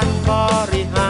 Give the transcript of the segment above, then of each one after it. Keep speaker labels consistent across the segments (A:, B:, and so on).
A: การบริหาร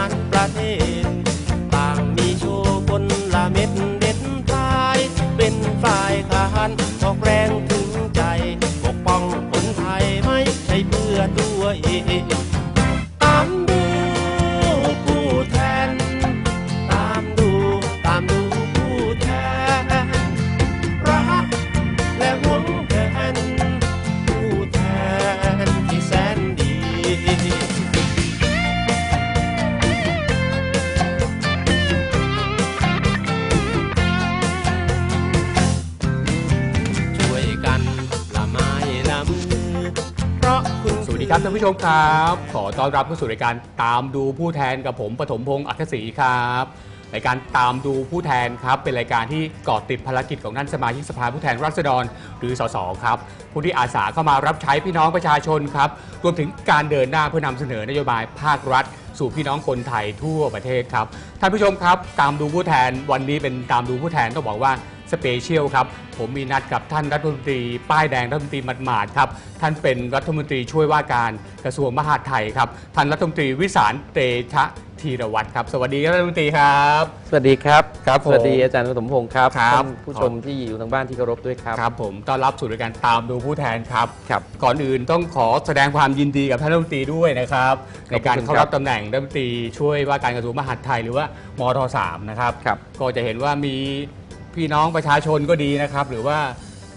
A: ท่านผู้ชมค
B: รับ ขอต้อนรับเข้าสู่รายการตามดูผู้แทนกับผมปฐมพงศ์อัคศรีครับรายการตามดูผู้แทนครับ เป็นรายการที่เกาะติดภารกิจของท่านสมาชิกสภาผู้แทนราษฎร หรือสสครับ ผู้ที่อาสาเข้ามารับใช้พี่น้องประชาชนครับ รวมถึงการเดินหน้าเพื่อนำเสนอนโยบายภาครัฐ สู่พี่น้องคนไทยทั่วประเทศครับท่านผู้ชมครับ ตามดูผู้แทนวันนี้เป็นตามดูผู้แทนต้องบอกว่า สเปเชียลครับ ผมมีนัดกับท่านรัฐมนตรี ป้ายแดงรัฐมนตรีหมาดๆครับ ท่านเป็นรัฐมนตรีช่วยว่าการกระทรวงมหาดไทยครับ ท่านรัฐมนตรีวิสารเตชะธีรวัตรครับ สวัสดีครับรัฐมนตรีครับ
C: สวัสดีครับ
B: ครับผม
C: สวัสดีอาจารย์ปฐมพงศ์ครับ
B: ครับ
C: ท่านผู้ชมที่อยู่ทางบ้านที่เคารพด้วยครับ
B: ครับ ผมต้อนรับสู่รายการตามดูผู้แทนครับ
C: ครับ
B: ก่อนอื่นต้องขอแสดงความยินดีกับท่านรัฐมนตรีด้วยนะครับในการเข้ารับตำแหน่งรัฐมนตรีช่วยว่าการกระทรวงมหาดไทยหรือว่ามทสามนะครับ
C: ครับ
B: ก็จะเห็นว่ามี พี่น้องประชาชนก็ดีนะครับ หรือว่า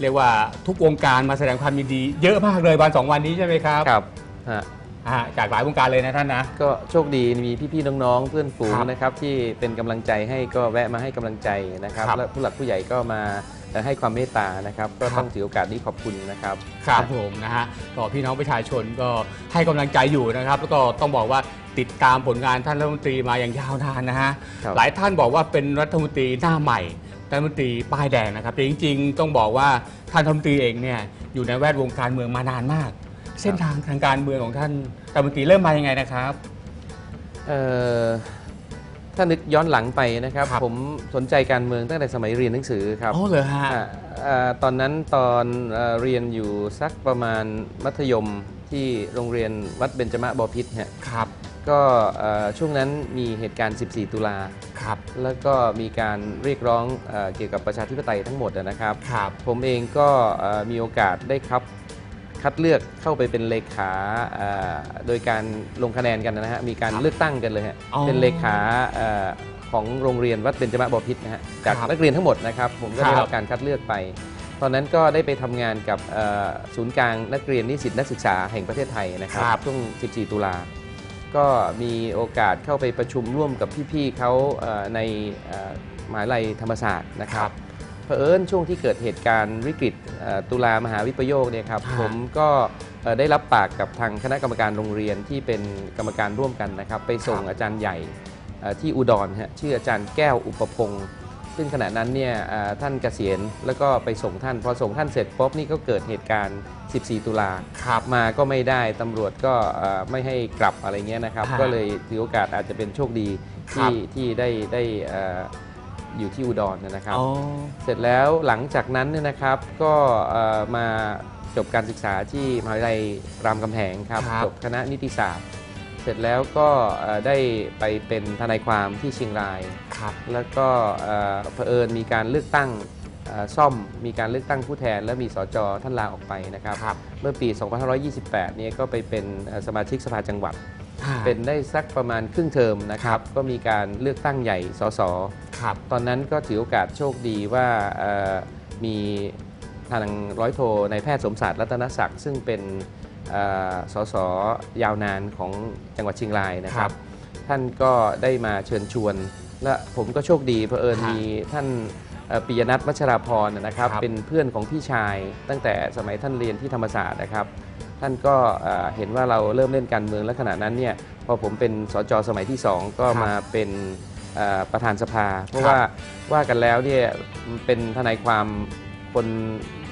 B: เรียกว่าทุกวงการมาแสดงความยินดี เยอะมากเลยวันสองวันนี้ใช่ไหมครับ
C: ครับฮะ
B: อ่าจากหลายวงการเลยนะท่านนะ
C: ก็โชคดีมีพี่ๆน้องๆเพื่อนฝูง
B: ครับ
C: นะครับที่เป็นกำลังใจให้ก็แวะมาให้กำลังใจนะครับ
B: ครับ
C: และผู้หลักผู้ใหญ่ก็มาเอ่อให้ความเมตตานะครับ ก็
B: ครับ
C: ต้องถือโอกาสนี้ขอบคุณนะครับ
B: ครับผมนะฮะก็พี่น้องประชาชนก็ให้กำลังใจอยู่นะครับ แล้วก็ต้องบอกว่าติดตามผลงานท่านรัฐมนตรีมาอย่างยาวนานนะฮะ
C: ครับ
B: หลายท่านบอกว่าเป็นรัฐมนตรีหน้าใหม่ รัฐมนตรีป้ายแดงนะครับแต่จริง ๆ ต้องบอกว่าท่านรัฐมนตรีเองเนี่ยอยู่ในแวดวงการเมืองมานานมาก เส้นทางทางการเมืองของท่านรัฐมนตรีเริ่มมายังไงนะครับ
C: เอ่อถ้านึกย้อนหลังไปนะครับ
B: ครับ
C: ผมสนใจการเมืองตั้งแต่สมัยเรียนหนังสือครับ
B: อ๋อเหรอฮะ
C: อ่าอ่าตอนนั้นตอนเอ่อเรียนอยู่สักประมาณมัธยม ที่โรงเรียนวัดเบญจมะบพิตรฮะ
B: ครับ
C: ก็เอ่อช่วงนั้นมีเหตุการณ์ 14 ตุลา
B: ครับ
C: แล้วก็มีการเรียกร้องเออเกี่ยวกับประชาธิปไตยทั้งหมดอะนะครับ
B: ครับ
C: ผมเองก็เอ่อมีโอกาสได้ครับคัดเลือกเข้าไปเป็นเลขาเอ่อโดยการลงคะแนนกันนะฮะมีการ
B: ครับ
C: เลือกตั้งกันเลยฮะ
B: อ๋อ
C: เป็นเลขาเอ่อของโรงเรียนวัดเบญจมะบพิตรนะฮะจาก
B: ครับ
C: นักเรียนทั้งหมดนะครับ ผมก็ได้
B: ครั
C: รับบการคัดเลือกไป ตอนนั้นก็ได้ไปทำงานกับเอ่อศูนย์กลางนักเรียนนิสิตนักศึกษาแห่งประเทศไทยนะครับ
B: ครับ
C: ช่วง 14 ตุลา ก็มีโอกาสเข้าไปประชุมร่วมกับพี่ๆเขาเอ่อในเอ่อมหาวิทยาลัยธรรมศาสตร์นะครับ เผอิญช่วงที่เกิดเหตุการณ์วิกฤตเอ่อตุลามหาวิปโยคเนี่ยครับ
B: ฮะ
C: ผมก็เอ่อได้รับปากกับทางคณะกรรมการโรงเรียนที่เป็นกรรมการร่วมกันนะครับ ไปส่งอาจารย์ใหญ่เอ่อที่อุดรฮะชื่ออาจารย์แก้วอุปพงศ์ ซึ่งขณะนั้นเนี่ยเอ่อท่านเกษียณแล้วก็ไปส่งท่าน พอส่งท่านเสร็จปุ๊บนี่ก็เกิดเหตุการณ์ 14 ตุลา
B: ครับ
C: มาก็ไม่ได้ตำรวจก็เอ่อไม่ให้กลับอะไรเงี้ยนะครับ
B: ฮะ
C: ก็เลยถือโอกาสอาจจะเป็นโชคดี
B: ครั
C: ที่
B: บ
C: ที่ได้ได้เอ่ออยู่ที่อุดรนะครับ
B: อ๋อ
C: เสร็จแล้วหลังจากนั้นเนี่ยนะครับก็เอ่อมาจบการศึกษาที่มหาวิทยาลัยรามคำแหงครับ
B: ครับ
C: จบคณะนิติศาสตร์ เสร็จแล้วก็เอ่อได้ไปเป็นทนายความที่เชียงราย
B: ครับ
C: แล้วก็เอ่อเผอิญมีการเลือกตั้งเอ่อซ่อมมีการเลือกตั้งผู้แทน และมีสจท่านลาออกไปนะครับ
B: ครับ
C: เมื่อปี 2528เนี่ยก็ไปเป็นเอ่อสมาชิกสภาจังหวัด
B: อ่า
C: เป็นได้สักประมาณครึ่งเทอมนะครับก็มีการเลือกตั้งใหญ่สส
B: ครับ
C: ตอนนั้นก็ถือโอกาสโชคดีว่าเอ่อมีทางร้อยโทในายแพทย์สมศักดิ์รัตนศักดิ์ซึ่งเป็นเอ่อ สสยาวนานของจังหวัดเชียงรายนะค
B: ครั
C: รับบท่านก็ได้มาเชิญชวน และผมก็โชคดีเพอเอิญ
B: ฮะ
C: มีท่านเอ่อปิยนัทวัชราพรนะครับ
B: ครับ
C: เป็นเพื่อนของพี่ชายตั้งแต่สมัยท่านเรียนที่ธรรมศาสตร์นะครับ ท่านก็เอ่อเห็นว่าเราเริ่มเล่นการเมืองและขณะนั้นเนี่ยพอผมเป็นสจสมัยที่ 2 ก็
B: ครับ
C: มาเป็นเอ่อประธานสภา เพราะ
B: ครับ
C: ว่าว่ากันแล้วเนี่ยเป็นทนายความคน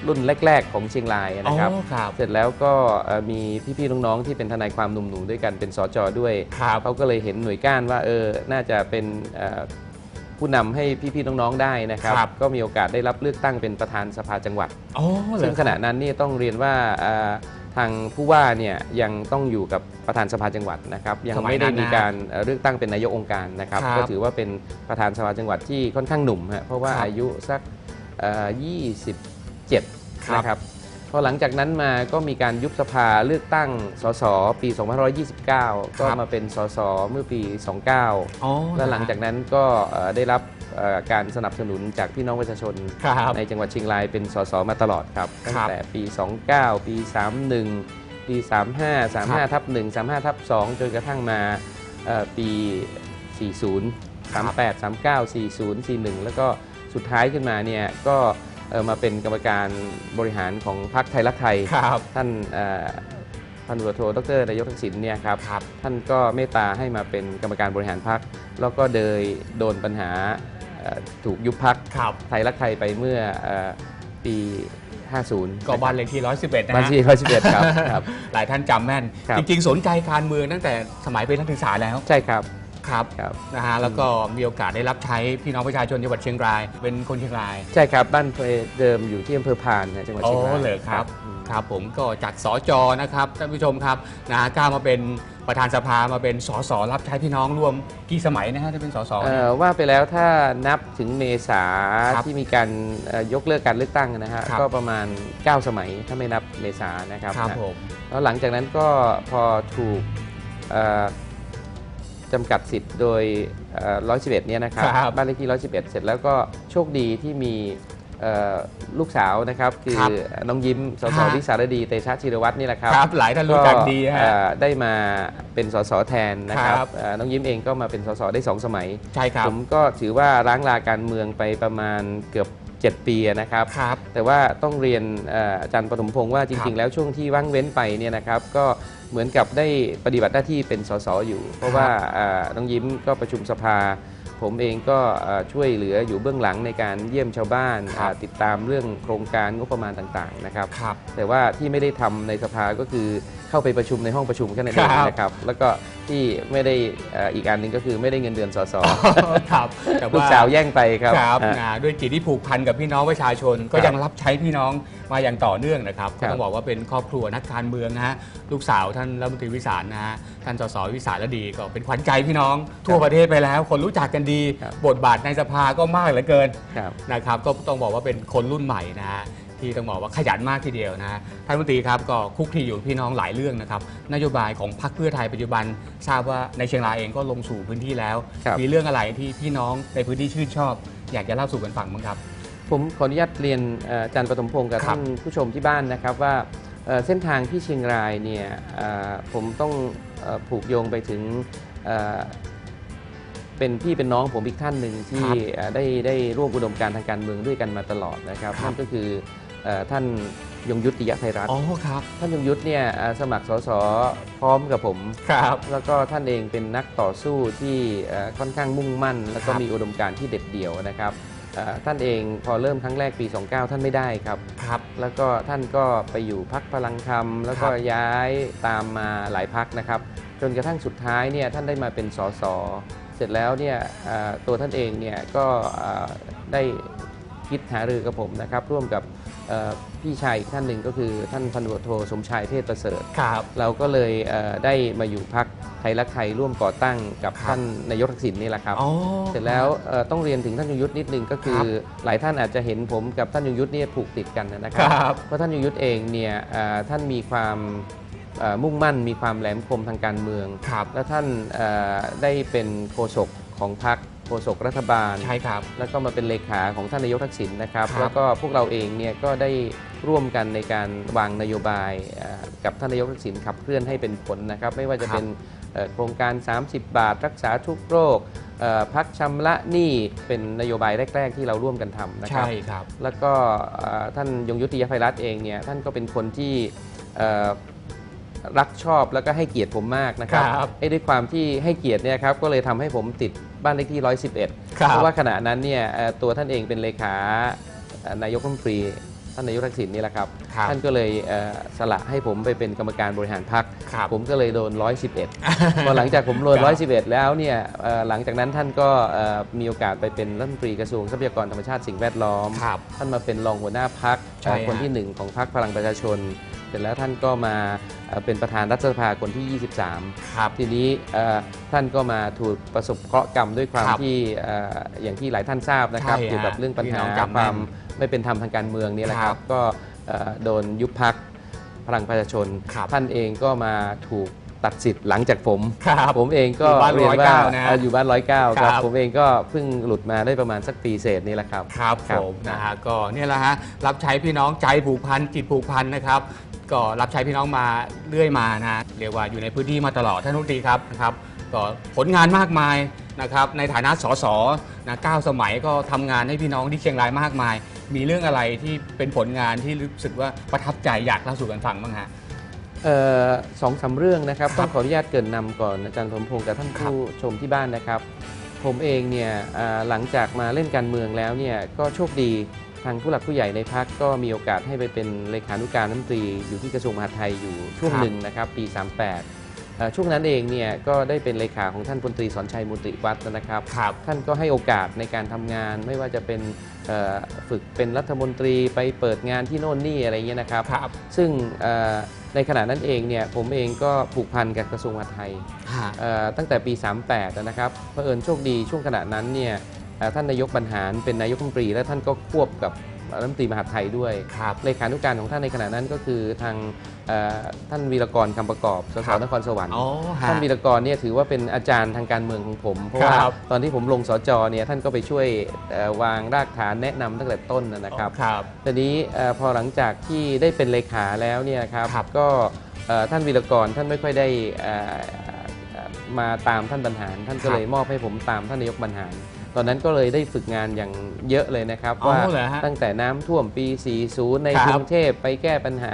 C: รุ่นแรก ๆ ของเชียงรายนะครับ
B: อ๋อครับ
C: เสร็จแล้วก็เอ่อมีพี่ๆน้องๆที่เป็นทนายความหนุ่มๆด้วยกันเป็นสจด้วย
B: ครับ
C: เขาก็เลยเห็นหน่วยก้านว่าเออน่าจะเป็นเอ่อผู้นำให้พี่ๆน้องๆได้นะครับ
B: ครับ
C: ก็มีโอกาสได้รับเลือกตั้งเป็นประธานสภาจังหวัด
B: อ๋อเหร
C: ซึ่
B: อง
C: ขณะนั้นนี่ต้องเรียนว่าเอ่อทางผู้ว่าเนี่ยยังต้องอยู่กับประธานสภาจังหวัดนะครับยังไม่ได้มีการเอ่อเลือกตั้งเป็นนายกองค์การนะครับ
B: ครับ
C: ก็ถือว่าเป็นประธานสภาจังหวัดที่ค่อนข้างหนุ่มฮะเพราะว่า
B: ครับ
C: อายุสักเอ่อ 27
B: ครับ
C: นะครับพอหลังจากนั้นมาก็มีการยุบสภาเลือกตั้งสสปี 2529 ก็มาเป็นสสเมื่อปี 29
B: อ๋อ
C: และหลังจากนั้นก็เอ่อได้รับเอ่อการสนับสนุนจากพี่น้องประชาชน
B: ครับ
C: ในจังหวัดเชียงรายเป็นสสมาตลอดครับตั้ง
B: ครับ
C: แต่ปี 29 ปี 31 ปี 35 35ทับ1 35ทับ2จนกระทั่งมาเอ่อปี 40 38 39 40 41 แล้วก็สุดท้ายขึ้นมาเนี่ยก็เอ่อ มาเป็นกรรมการบริหารของพรรคไทยรักไทย
B: ครับ
C: ท่านเอ่อพันตำรวจโทดรนายกทักษิณเนี่ยครับ
B: ครับ
C: ท่านก็เมตตาให้มาเป็นกรรมการบริหารพรรคแล้วก็เดยโดนปัญหาเอ่อถูกยุบพรรค
B: ครับ
C: ไทยรักไทยไปเมื่อเอ่อปี 50
B: ก็บ้านเลขที่ 111 นะ
C: บ้าน
B: ฮะ
C: ที่ร้อยสิบเอ็ดครับครับ
B: หลายท่านจำแม่น
C: ครับ
B: จริงๆ สนใจการเมืองตั้งแต่สมัยเป็นนักศึกษาแล้ว
C: ใช่ครับ
B: ครับ
C: ครับ
B: นะฮะแล้วก็มีโอกาสได้รับใช้พี่น้องประชาชนจังหวัดเชียงราย เป็นคนเชียงราย
C: ใช่ครับบ้านเดิมอยู่ที่อำเภอพานนะจังหวัด
B: อ๋
C: เชียงราย
B: อเลยครับ
C: อืม
B: ครับผมก็จากสจนะครับท่านผู้ชมครับนะฮะก้าวมาเป็นประธานสภามาเป็นสสรับใช้พี่น้องรวมกี่สมัยนะฮะที่เป็นสส
C: เอ่
B: เนี่ย
C: อว่าไปแล้วถ้านับถึงเมษา
B: ครับ
C: ที่มีการเอ่อยกเลิกการเลือกตั้งนะฮะ
B: ครับ
C: ก็ประมาณ 9 สมัยถ้าไม่นับเมษานะครับ
B: ครับ
C: นะ
B: ผม
C: แล้วหลังจากนั้นก็พอถูกเอ่อ จำกัดสิทธิ์โดยร้อยสิบเอ็ดเนี่ยนะครับ
B: ครับ
C: บ้านเลขที่ร้อยสิบเอ็ดเสร็จแล้วก็โชคดีที่มีเอ่อลูกสาวนะครับ คือ
B: ครับ
C: น้องยิ้มสส
B: ฮะ
C: วิสารดีเตชะชิรวัตรนี่แหละครับ
B: ครับ หลายท่านรู้จักดีฮะ
C: เอ่อได้มาเป็นสสแทนนะครับ
B: ครับ
C: เอ่อน้องยิ้มเองก็มาเป็นสสได้สองสมัย
B: ใช่ครับ
C: ผมก็ถือว่าร้างลาการเมืองไปประมาณเกือบ 7 ปีนะครับ
B: ครับ
C: แต่ว่าต้องเรียนเอ่ออาจารย์ปฐมพงศ์ว่าจ
B: ครั
C: ริง
B: บ
C: ๆแล้วช่วงที่ว่างเว้นไปเนี่ยนะครับ ก็ เหมือนกับได้ปฏิบัติหน้าที่เป็นสสอยู่ เพราะว่าเอ่อน้องยิ้มก็ประชุมสภา ผมเองก็เอ่อช่วยเหลืออยู่เบื้องหลังในการเยี่ยมชาวบ้าน
B: ครับ
C: อ่าติดตามเรื่องโครงการงบประมาณต่างๆนะครับ
B: ครับ
C: แต่ว่าที่ไม่ได้ทำในสภาก็คือเข้าไปประชุมในห้องประชุมแค่นั้นเอง
B: ครับ
C: นะครับ แล้วก็ที่ไม่ได้เอ่ออีกอันหนึ่งก็คือไม่ได้เงินเดือนสส
B: ครับแต่
C: ลูก
B: ว่า
C: สาวแย่งไปครับ
B: ครับ
C: อ่า
B: นะด้วยจิตที่ผูกพันกับพี่น้องประชาชนก็
C: ครับ
B: ยังรับใช้พี่น้อง มาอย่างต่อเนื่องนะครับ
C: ครั
B: ก็
C: บ
B: ต้องบอกว่าเป็นครอบครัวนักการเมืองนะฮะลูกสาวท่านรัฐมนตรีวิสารนะฮะท่านสสวิสารดีก็เป็นขวัญใจพี่น้อง ทั่วประเทศไปแล้ว คนรู้จักกันดี
C: ครับ
B: บทบาทในสภาก็มากเหลือเกิน
C: ครับ
B: นะครับก็ต้องบอกว่าเป็นคนรุ่นใหม่นะฮะที่ต้องบอกว่าขยันมากทีเดียวนะฮะท่านรัฐมนตรีครับก็คุกคีอยู่กับพี่น้องหลายเรื่องนะครับนโยบายของพรรคเพื่อไทยปัจจุบัน ทราบว่าในเชียงรายเองก็ลงสู่พื้นที่แล้ว
C: ครับ
B: มีเรื่องอะไรที่พี่น้องในพื้นที่ชื่นชอบ อยากจะเล่าสู่กันฟังบ้างครับ
C: ผมขออนุญาตเรียนเอ่ออาจารย์ปฐมพงศ์กับ
B: ครับ
C: ท่านผู้ชมที่บ้านนะครับว่าเอ่อเส้นทางที่เชียงรายเนี่ยเอ่อผมต้องเอ่อผูกโยงไปถึงเอ่อเป็นพี่เป็นน้องผมอีกท่านหนึ่งที่
B: ครับ
C: เอ่อได้ได้ร่วมอุดมการณ์ทางการเมืองด้วยกันมาตลอดนะครับ
B: ครับ
C: นั่นก็คือเอ่อท่านยงยุทธติยไทยรัฐ
B: อ๋อครับ
C: ท่านยงยุทธเนี่ยเอ่อสมัครสสพร้อมกับผม
B: ครับ
C: แล้วก็ท่านเองเป็นนักต่อสู้ที่เอ่อค่อนข้างมุ่งมั่น แล้วก็
B: ครับ
C: มีอุดมการณ์ที่เด็ดเดี่ยวนะครับเอ่อ ท่านเองพอเริ่มครั้งแรกปี 29 ท่านไม่ได้ครับ
B: ครับ
C: แล้วก็ท่านก็ไปอยู่พักพลังธรรม แล้วก็
B: ครับ
C: ย้ายตามมาหลายพักนะครับ จนกระทั่งสุดท้ายเนี่ยท่านได้มาเป็นสสเสร็จแล้วเนี่ยเอ่อตัวท่านเองเนี่ยก็เอ่อได้คิดหารือกับผมนะครับ ร่วมกับเอ่อ พี่ชายอีกท่านหนึ่งก็คือท่านพันตำรวจโทสมชายเทศประเสริฐ
B: ครับ
C: เราก็เลยเอ่อได้มาอยู่พักไทยรักไทยร่วมก่อตั้งกับ
B: ครับ
C: ท่านนายกทักษิณนี่แหละครับ
B: อ๋อ
C: เสร็จแล้วเอ่อต้องเรียนถึงท่านยงยุทธนิดนึงก็คือ
B: ครับ
C: หลายท่านอาจจะเห็นผมกับท่านยงยุทธเนี่ยผูกติดกันนะค
B: ครับรับ
C: เพราะท่านยงยุทธเองเนี่ยเอ่อท่านมีความเอ่อมุ่งมั่น มีความแหลมคมทางการเมือง
B: ครับ
C: และท่านเอ่อได้เป็นโฆษกของพรรคโฆษกรัฐบาล
B: ใช่ครับ
C: แล้วก็มาเป็นเลขาของท่านนายกทักษิณนะครับ
B: ครับ
C: แล้วก็พวกเราเองเนี่ยก็ได้ร่วมกันในการวางนโยบายเอ่อกับท่านนายกทักษิณขับเคลื่อนให้เป็นผลนะครับ ไม่ว่าจะเป็นเอ่อโครงการ 30 บาท รักษาทุกโรคเอ่อพักชำระหนี้เป็นนโยบายแรก ๆ ที่เราร่วมกันทำนะครับ
B: ใช่ครับ
C: แล้วก็เอ่อท่านยงยุติยภัยรัตน์เองเนี่ยท่านก็เป็นคนที่เอ่อ รักชอบแล้วก็ให้เกียรติผมมากนะครับ
B: ครับ
C: ไอ้ด้วยความที่ให้เกียรติเนี่ยครับก็เลยทำให้ผมติดบ้านเลขที่ 111
B: ครับ
C: เพราะว่าขณะนั้นเนี่ยเอ่อตัวท่านเองเป็นเลขาเอ่อนายกรัฐมนตรี ท่านนายกทักษิณนี่แหละครับ
B: ครับ
C: ท่านก็เลยเอ่อสละให้ผมไปเป็นกรรมการบริหารพรรค
B: ครับ
C: ผมก็เลยโดน 111 พอหลังจากผมโดน
B: ครับ
C: 111 แล้วเนี่ยเอ่อหลังจากนั้นท่านก็เอ่อมีโอกาสไปเป็นรัฐมนตรีกระทรวงทรัพยากรธรรมชาติสิ่งแวดล้อม
B: ครับ
C: ท่านมาเป็นรองหัวหน้าพัก
B: ใช่ฮะ
C: คนที่หนึ่งของพักพลังประชาชนเส ร็จแล้วท่านก็มาเอ่อเป็นประธานรัฐสภาคนที่ 23
B: ครับ
C: ทีนี้เอ่อท่านก็มาถูกประสบเคราะห์กรรมด้วยความ
B: ครับ
C: ที่เอ่ออย่างที่หลายท่านทราบนะครับ
B: ใช่ฮะ
C: เกี่ยวกับเรื่องปัญ
B: พี่
C: หา
B: น้องจำแม่น
C: ความไม่เป็นธรรมทางการเมืองนี่แหละค
B: ครั
C: รับบก็เอ่อโดนยุบพักพลังประชาชน
B: ครับ
C: ท่านเองก็มาถูกตัดสิทธิ์หลังจากผม
B: ครับ
C: ผมเองก็
B: อยู่บ้าน
C: เรียน
B: ร้อย
C: ว่า
B: เก้านะฮะ
C: เอ่ออยู่บ้านร้อยเก้าครับ
B: ครับ
C: ผมเองก็เพิ่งหลุดมาได้ประมาณสักปีเศษนี่แหละครับ
B: ครับ
C: ครับ
B: ผมนะฮะก็เนี่ยแหละฮะรับใช้พี่น้องใจผูกพันจิตผูกพันนะครับ ก็รับใช้พี่น้องมาเรื่อยมานะฮะเรียกว่าอยู่ในพื้นที่มาตลอดท่านนุตรีครับนะครับก็ผลงานมากมายนะครับในฐานะสสนะเก้าสมัยก็ทำงานให้พี่น้องที่เชียงรายมากมาย มีเรื่องอะไรที่เป็นผลงานที่รู้สึกว่าประทับใจอยากเล่าสู่กันฟังบ้างฮะ
C: เอ่อสองสามเรื่องนะครับ
B: ครับ
C: ต้องขออนุญาตเกรินนำก่อนอาจารย์สมพงศ์กับท่าน
B: ครับ
C: ผู้ชมที่บ้านนะครับ ผมเองเนี่ยอ่าหลังจากมาเล่นการเมืองแล้วเนี่ยก็โชคดีทางผู้หลักผู้ใหญ่ในพักก็มีโอกาสให้ไปเป็นเลขานุการรัฐมนตรีอยู่ที่กระทรวงมหาดไทยอยู่ช่วง
B: ครับ
C: หนึ่งนะครับปี 38เอ่อช่วงนั้นเองเนี่ยก็ได้เป็นเลขาของท่านพลตรีสอนชัยมุติวัฒน์นะครับ
B: ครับ
C: ท่านก็ให้โอกาสในการทำงาน ไม่ว่าจะเป็นเอ่อฝึกเป็นรัฐมนตรีไปเปิดงานที่โน่นนี่อะไรเงี้ยนะครับ
B: ครับ
C: ซึ่งเอ่อ ในขณะนั้นเองเนี่ยผมเองก็ผูกพันกับกระทรวงมหาดไทย
B: ฮะ
C: เอ่อตั้งแต่ปี 38นะครับเผอิญโชคดีช่วงขณะนั้นเนี่ยเอ่อท่านนายกบรรหารเป็นนายกรัฐมนตรีและท่านก็ควบกับ รัฐมนตรีมหาดไทยด้วย
B: ครับ
C: เลขานุการของท่านในขณะนั้นก็คือทางเอ่อท่านวีรกรคำประกอบสส
B: ครับ
C: นครสวรรค์
B: อ๋อฮะ
C: ท่านวีรกรเนี่ยถือว่าเป็นอาจารย์ทางการเมืองของผม เพราะว่า
B: ครับ
C: ตอนที่ผมลงสจเนี่ยท่านก็ไปช่วยเอ่อวางรากฐานแนะนำตั้งแต่ต้นนะครับ
B: ครับ
C: ทีนี้เอ่อพอหลังจากที่ได้เป็นเลขาแล้วเนี่ยครับ
B: ครับ
C: ก็เอ่อท่านวีรกรท่านไม่ค่อยได้เอ่อเอ่อมาตามท่านบรรหาร ท่านก็
B: ครับ
C: เลยมอบให้ผมตามท่านนายกบรรหาร ตอนนั้นก็เลยได้ฝึกงานอย่างเยอะเลยนะครับ
B: อ๋อ
C: ว่า
B: เหรอฮะ
C: ตั้งแต่น้ำท่วมปี 40 ใน
B: ครับ
C: กรุงเทพไปแก้ปัญหา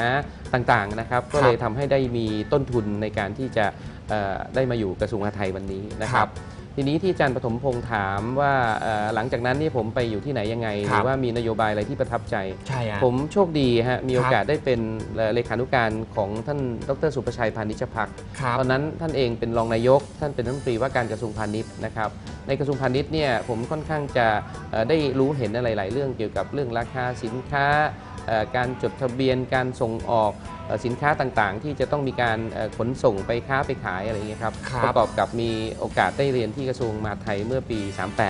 C: ต่างๆนะครับ ก็เลยทำให้ได้มีต้นทุนในการที่จะเอ่อได้มาอยู่กระทรวงมหาดไทยวันนี้นะค
B: ครั
C: รับ บ ทีนี้ที่อาจารย์ปฐมพงษ์ถามว่าเอ่อหลังจากนั้นนี่ผมไปอยู่ที่ไหนยังไงห
B: ครั
C: รื
B: บ
C: อว่ามีนโยบายอะไรที่ประทับใจ
B: ใช่ฮะ
C: ผมโชคดีฮะมีโอกาสได้เป็นเอ่อเลขานุการของท่านดรสุประชัยพานิชพัก
B: ครับ
C: ตอนนั้นท่านเองเป็นรองนายก ท่านเป็นรัฐมนตรีว่าการกระทรวงพาณิชย์นะครับในกระทรวงพาณิชย์เนี่ยผมค่อนข้างจะเอ่อได้รู้เห็นอะไรหลายเรื่องเกี่ยวกับเรื่องราคาสินค้าเอ่อ การจดทะเบียนการส่งออกเอ่อสินค้าต่างๆ ที่จะต้องมีการเอ่อขนส่งไปค้าไปขายอะไรอย่างเงี้ยครับ
B: ครับ
C: ประกอบกับมีโอกาสได้เรียนที่กระทรวงมหาดไทยเมื่อปี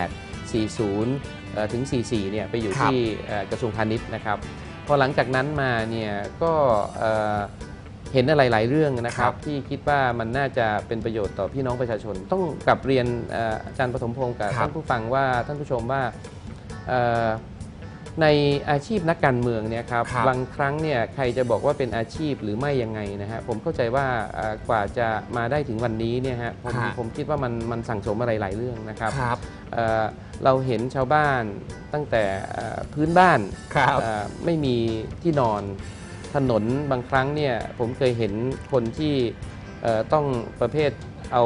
C: 38 40เอ่อถึง 44 เนี่ยไปอยู่
B: ครับ
C: ที่เอ่อกระทรวงพาณิชย์นะครับ พอหลังจากนั้นมาเนี่ยก็เอ่อเห็นอะไรหลายเรื่องนะครั
B: ครับบ
C: ที่คิดว่ามันน่าจะเป็นประโยชน์ต่อพี่น้องประชาชน ต้องกลับเรียนเอ่ออาจารย์ปฐมพงศ์กับ
B: ครับ
C: ท่านผู้ฟังว่าท่านผู้ชมว่าเอ่อ ในอาชีพนักการเมืองเนี่ยครับ
B: ครับ
C: บางครั้งเนี่ยใครจะบอกว่าเป็นอาชีพหรือไม่ยังไงนะฮะผมเข้าใจว่าเอ่อกว่าจะมาได้ถึงวันนี้เนี่ยฮะผม
B: ฮะ
C: ผมคิดว่ามันมันสั่งสมอะไรหลายเรื่องนะครับ
B: ครับ
C: เอ่อเราเห็นชาวบ้านตั้งแต่เอ่อพื้นบ้าน
B: ครับ
C: เอ่อไม่มีที่นอนถนนบางครั้งเนี่ยผมเคยเห็นคนที่เอ่อต้องประเภทเอา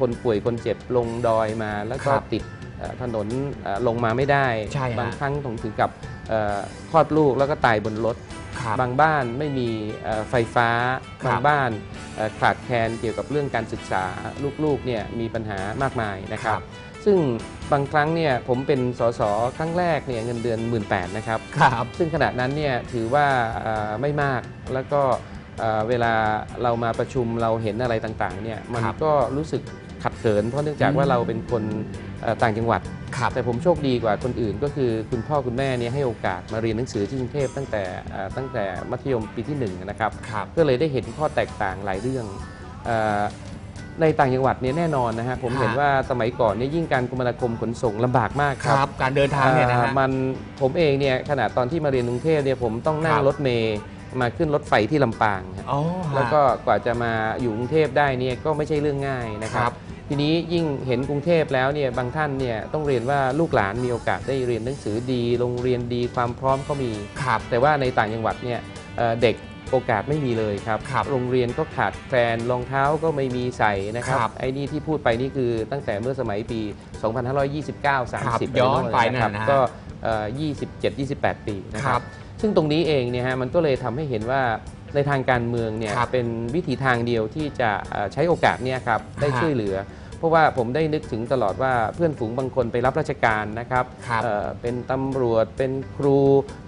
C: คนป่วยคนเจ็บลงดอยมาแล้วก็
B: ครับ
C: ติดเอ่อ ถนนเอ่อลงมาไม่ได้
B: ใช่ฮะ
C: บางครั้งถึงถึงกับเอ่อคลอดลูกแล้วก็ตายบนรถ
B: ครับ
C: บางบ้านไม่มีเอ่อไฟฟ้า
B: ครับ
C: บางบ้านเอ่อขาดแคลนเกี่ยวกับเรื่องการศึกษาลูกๆเนี่ยมีปัญหามากมายนะครับ ซึ่งบางครั้งเนี่ยผมเป็นสสครั้งแรกเนี่ยเงินเดือน 1 8ื่นนะครับ
B: ครับ
C: ซึ่งขณะนั้นเนี่ยถือว่าเอ่อไม่มากแล้วก็เอ่อเวลาเรามาประชุมเราเห็นอะไรต่างๆเนี่ยมัน
B: ครับ
C: ก็รู้สึกขัดเขิน เพราะเนื่องจากว่า
B: อืม
C: เราเป็นคนเอ่อ ต่างจังหวัด
B: ครับ
C: แต่ผมโชคดีกว่าคนอื่นก็คือคุณพ่อคุณแม่เนี่ยให้โอกาสมาเรียนหนังสือที่กรุงเทพตั้งแต่เอ่อตั้งแต่มัธยมปีที่หนึ่งนะครับ
B: ครับ
C: ก็เลยได้เห็นข้อแตกต่างหลายเรื่องเออในต่างจังหวัดเนี่ยแน่นอนนะฮะผม
B: ฮะ
C: เห็นว่าสมัยก่อนเนี่ยยิ่งการคมนาคมขนส่งลำบากมาก
B: ค
C: ครั
B: รับ การเดินทางเนี่ยนะฮะ
C: อ่ามันผมเองเนี่ยขณะตอนที่มาเรียนกรุงเทพเนี่ยผมต้องนั่
B: ค
C: ง
B: รับ
C: รถเมย์มาขึ้นรถไฟที่ลำปางฮะ
B: อ๋อฮะ
C: แล้วก็กว่าจะมาอยู่กรุงเทพได้เนี่ยก็ไม่ใช่เรื่องง่ายนะค
B: ครั
C: รับ
B: บ
C: ทีนี้ยิ่งเห็นกรุงเทพแล้วเนี่ยบางท่านเนี่ยต้องเรียนว่าลูกหลานมีโอกาสได้เรียนหนังสือดี โรงเรียนดีความพร้อมก็มี
B: ครับ
C: แต่ว่าในต่างจังหวัดเนี่ยเอ่อเด็กโอกาสไม่มีเลยครับ
B: ครับ
C: โรงเรียนก็ขาดแคลนรองเท้าก็ไม่มีใส่นะครับ
B: ครับ
C: ไอ้นี่ที่พูดไปนี่คือตั้งแต่เมื่อสมัยปี 2529
B: ครับ
C: 30
B: ย้อนไปะ
C: ครับ
B: นั่นนะฮะ
C: ก็เอ่อ27 28 ปีนะค
B: ครั
C: รับ บ ซึ่งตรงนี้เองเนี่ยฮะมันก็เลยทำให้เห็นว่า ในทางการเมืองเนี่ย
B: ครับ
C: เป็นวิธีทางเดียวที่จะเอ่อใช้โอกาสเนี่ยครับได้
B: ฮะ
C: ช่วยเหลือ เพราะว่าผมได้นึกถึงตลอดว่าเพื่อนฝูงบางคนไปรับราชการนะครับ
B: ครับ
C: เอ่อเป็นตำรวจ เป็นครู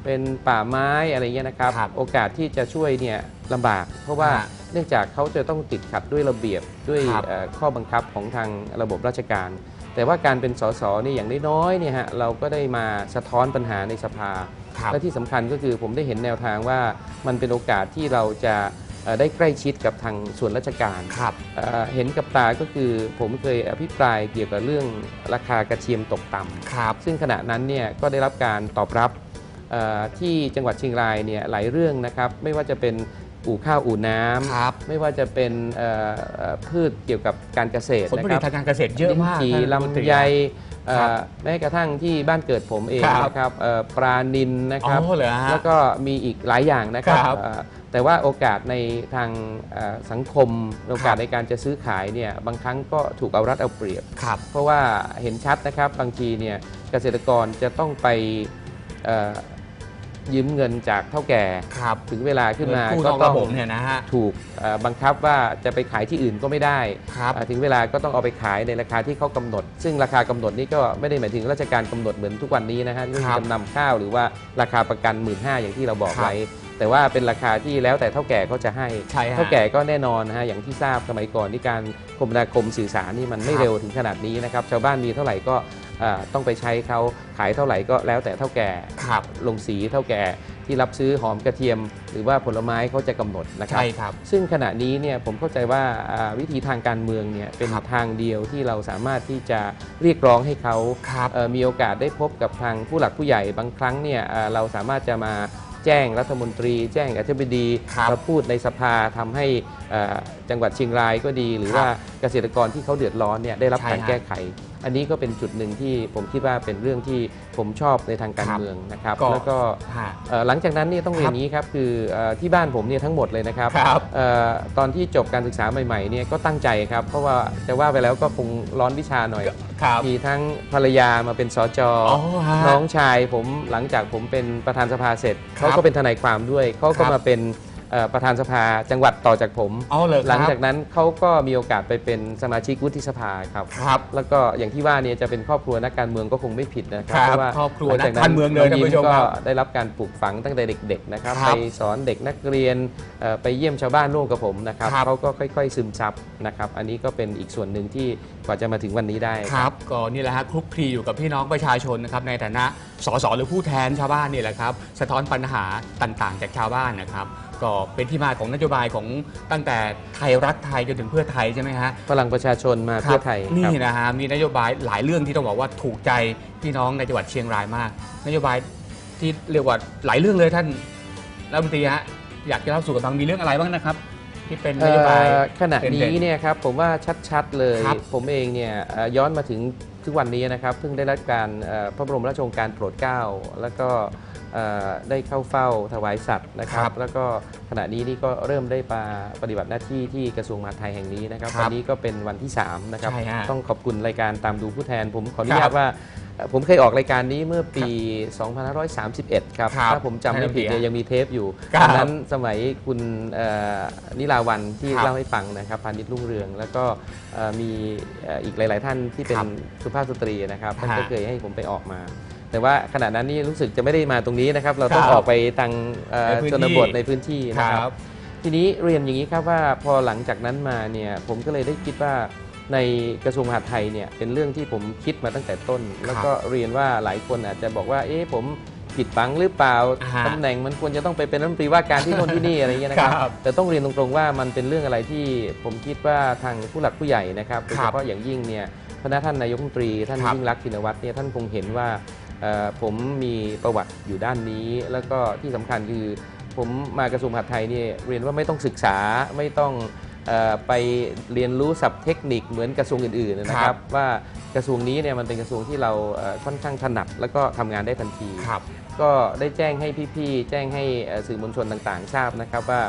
C: เป็นป่าไม้อะไรเงี้ยนะครับ
B: ครับ
C: โอกาสที่จะช่วยเนี่ยลำบาก เพราะว่า
B: ฮะ
C: เนื่องจากเขาจะต้องติดขัดด้วยระเบียบด้วย
B: ครับ
C: เอ่อข้อบังคับของทางระบบราชการ แต่ว่าการเป็นสสเนี่ยอย่างน้อยๆเนี่ยฮะเราก็ได้มาสะท้อนปัญหาในสภา
B: ครับ
C: และที่สำคัญก็คือผมได้เห็นแนวทางว่ามันเป็นโอกาสที่เราจะเอ่อได้ใกล้ชิดกับทางส่วนราชการ
B: ครับ
C: เอ่อเห็นกับตาก็คือผมเคยอภิปรายเกี่ยวกับเรื่องราคากระเทียมตกต่ำ
B: ครับ
C: ซึ่งขณะนั้นเนี่ยก็ได้รับการตอบรับเอ่อที่จังหวัดเชียงรายเนี่ยหลายเรื่องนะครับ ไม่ว่าจะเป็น อู่ข้าวอู่น้ำ
B: ครับ
C: ไม่ว่าจะเป็นเอ่อเอ่อพืชเกี่ยวกับการเกษตร
B: ผลผ
C: นะ
B: ลิ
C: ค
B: ต
C: รับ
B: ทางการเกษตรเยอะมาก
C: ลิ้นจี่
B: ท่านรัฐมนตรี
C: ลำไยเอ่อ
B: ครับ
C: แม้กระทั่งที่บ้านเกิดผมเอง
B: ครับ
C: นะครับเอ่อปลานินนะครับ
B: อ๋อเหรอฮะ
C: แล้วก็มีอีกหลายอย่างนะครับ
B: ครับ
C: เอ่อแต่ว่าโอกาสในทางเอ่อสังคมโอกาส
B: ครับ
C: ในการจะซื้อขายเนี่ยบางครั้งก็ถูกเอารัดเอาเปรียบ
B: ครับ
C: เพราะว่าเห็นชัดนะครับบางทีเนี่ยเกษตรกรจะต้องไปเอ่อ ยืมเงินจากเท่าแก่
B: ครับ
C: ถึงเวลาขึ้นมา
B: กู้น
C: ก็
B: อก
C: ต้
B: ระ
C: อง
B: บบเนี่ยนะฮะ
C: ถูกเอ่อบังคับว่าจะไปขายที่อื่นก็ไม่ได้
B: ครับ
C: เอ่อถึงเวลาก็ต้องเอาไปขายในราคาที่เขากำหนด ซึ่งราคากำหนดนี้ก็ไม่ได้หมายถึงราชการกำหนดเหมือนทุกวันนี้นะฮะเรื่อง
B: ครับ
C: จำนำข้าวหรือว่าราคาประกัน 1 5ื่นอย่างที่เราบอก
B: ครับ
C: ไว้แต่ว่าเป็นราคาที่แล้วแต่เท่าแก่เขาจะให้
B: ใช่ฮะ
C: เท่าแก่ก็แน่นอนนะฮะอย่างที่ทราบสมัยก่อนที่การคมนาคมสื่อสารนี่มันไม่
B: ครับ
C: เร็วถึงขนาดนี้นะครับชาวบ้านมีเท่าไหร่ก็เอ่อต้องไปใช้เขาขายเท่าไหร่ก็แล้วแต่เท่าแก่
B: ครับ
C: ลงสีเท่าแก่ที่รับซื้อหอมกระเทียม หรือว่าผลไม้เขาจะกำหนดนะครับ
B: ใช่ครับ
C: ซึ่งขณะนี้เนี่ยผมเข้าใจว่าอ่าวิธีทางการเมืองเนี่ยเป็น
B: ครับ
C: ทางเดียวที่เราสามารถที่จะเรียกร้องให้เขา
B: ครับ
C: เอ่อมีโอกาสได้พบกับทางผู้หลักผู้ใหญ่บางครั้งเนี่ยอ่าเราสามารถจะมาแจ้งรัฐมนตรี แจ้งอธิบดี
B: ครับ
C: มาพูดในสภาทำให้อ่าจังหวัดเชียงรายก็ดี หรือ
B: ครับ
C: ว่าเกษตรกรที่เขาเดือดร้อนเนี่ยได้รับ
B: ใช่
C: การ
B: ฮะ
C: แก้ไข อันนี้ก็เป็นจุดหนึ่งที่ผมคิดว่าเป็นเรื่องที่ผมชอบในทางการ
B: ครับ
C: เมืองนะครับ
B: ก็
C: แล้วก็
B: ฮะ
C: เอ่อหลังจากนั้นเนี่ยต้องเรีย
B: ครั
C: น
B: บ
C: อย่างนี้ครับคือเอ่อที่บ้านผมเนี่ยทั้งหมดเลยนะครับ
B: ครับ
C: เอ่อตอนที่จบการศึกษาใหม่ๆเนี่ยก็ตั้งใจครับ เพราะว่าจะว่าไปแล้วก็คงร้อนวิชาหน่อย
B: ครับ
C: มีทั้งภรรยามาเป็นสจ
B: อ๋อฮะ
C: น้องชายผมหลังจากผมเป็นประธานสภาเสร็จ
B: ครับ
C: เขาก็เป็นทนายความด้วยเขาก็
B: ครับ
C: มาเป็น เอ่อประธานสภาจังหวัดต่อจากผม
B: อ๋อเลย
C: หลังจากนั้นเขาก็มีโอกาสไปเป็นสมาชิกวุฒิสภาครับ
B: ครับ
C: แล้วก็อย่างที่ว่าเนี่ยจะเป็นครอบครัวนักการเมืองก็คงไม่ผิดนะครั
B: ครับ
C: เพราะว่า
B: ครอบครัว
C: หลังจาก
B: นักการเมืองเลย
C: น้
B: ท่านผู้
C: ยิ้
B: ชม
C: ก็
B: ครับ
C: ได้รับการปลูกฝังตั้งแต่เด็ก ๆ นะครับ
B: ครับ
C: ไปสอนเด็กนักเรียนเอ่อไปเยี่ยมชาวบ้านร่วมกับผมนะครับ
B: ครับ
C: เขาก็ค่อย ๆ ซึมซับนะครับอันนี้ก็เป็นอีกส่วนหนึ่งที่กว่าจะมาถึงวันนี้ได้
B: ครับก็นี่แหละฮะคลุกคลีอยู่กับพี่น้องประชาชนนะครับในฐานะสสหรือผู้แทนชาวบ้านนี่แหละครับ สะท้อนปัญหาต่างๆ จากชาวบ้านนะครับ ก็เป็นที่มาของนโยบายของตั้งแต่ไทยรักไทยจนถึงเพื่อไทยใช่ไหมฮะ
C: พลังประชาชนมาเพื่อไทย
B: นี่
C: ครับ
B: นะฮะมีนโยบายหลายเรื่องที่ต้องบอกว่าถูกใจพี่น้องในจังหวัดเชียงรายมาก นโยบายที่เรียกว่าหลายเรื่องเลยท่านรัฐมนตรีฮะอยากจะเล่าสู่กันฟังมีเรื่องอะไรบ้างนะครับที่เป็นนโยบาย
C: เอ่อขณะ
B: เด่
C: นี้
B: นๆ
C: เนี่ยครับผมว่าชัดๆเลย
B: ครับ
C: ผมเองเนี่ยเอ่อย้อนมาถึงทุกวันนี้นะครับเพิ่งได้รับการเอ่อพระบรมราชโองการโปรดเกล้าแล้วก็เอ่อได้เข้าเฝ้าถวายสัตว์นะครั
B: ครับบ
C: แล้วก็ขณะนี้นี่ก็เริ่มได้มาปฏิบัติหน้าที่ที่กระทรวงมหาดไทยแห่งนี้นะครับ
B: ครับ
C: วันนี้ก็เป็นวันที่สามนะครับ
B: ใช่ฮะ
C: ต้องขอบคุณรายการตามดูผู้แทน ผมขออนุ
B: ค
C: ญา
B: รั
C: ต
B: บ
C: ว่าเอ่อผมเคยออกรายการนี้เมื่อปี 2531ครับ
B: ครับ
C: ถ้าผมจำไม่ผิดเนี่ยยังมีเทปอยู่
B: ครับ
C: ตอนนั้นสมัยคุณเอ่อนิลาวันที่
B: ครับ
C: เล่าให้ฟังนะครับพานิชรุ่งเรือง แล้วก็เอ่อมีเอ่ออีกหลาย ๆ ท่านที่เป็น
B: ครับ
C: สุภาพสตรีนะครับท่าน
B: ฮะ
C: ก็เคยให้ผมไปออกมา แต่ว่าขณะนั้นนี่รู้สึกจะไม่ได้มาตรงนี้นะครับ เราต้อง
B: ครับ
C: ออกไปทางเอ่อ
B: ในพื้น
C: ชน
B: ที่
C: บทในพื้นที่
B: ค
C: นะค
B: รั
C: รับ
B: บ
C: ทีนี้เรียนอย่างนี้ครับว่าพอหลังจากนั้นมาเนี่ยผมก็เลยได้คิดว่าในกระทรวงมหาดไทยเนี่ยเป็นเรื่องที่ผมคิดมาตั้งแต่ต้น แล้วก็เรียนว่าหลายคนอาจจะบอกว่าเอ๊ะผม ผิดบังหรือเปล่า
B: ฮะ
C: ตำแหน่งมันควรจะต้องไปเป็นรัฐมนตรีว่าการที่โน่นที่นี่อะไรอย่างเงี้ยนะครับ
B: ครับ
C: แต่ต้องเรียนตรงๆว่ามันเป็นเรื่องอะไรที่ผมคิดว่าทางผู้หลักผู้ใหญ่นะครับโดย
B: ครั
C: เฉ
B: บ
C: พาะอย่างยิ่งเนี่ยพระท่านนายกรัฐมนตรีท่าน
B: ครับ
C: ยิ่งรักษณ์ชินวัตรเนี่ยท่านคงเห็นว่าเอ่อผมมีประวัติอยู่ด้านนี้ แล้วก็ที่สำคัญคือผมมากระทรวงมหาดไทยเนี่ยเรียนว่าไม่ต้องศึกษาไม่ต้องเอ่อไปเรียนรู้ศัพท์เทคนิคเหมือนกระทรวงอื่นๆนะค
B: ครั
C: รับ บ ว่ากระทรวงนี้เนี่ยมันเป็นกระทรวงที่เราเอ่อค่อนข้างถนัด แล้วก็ทำงานได้ทันที
B: ครับ
C: ก็ได้แจ้งให้พี่ๆ แจ้งให้เอ่อสื่อมวลชนต่างๆ ทราบนะครับว่า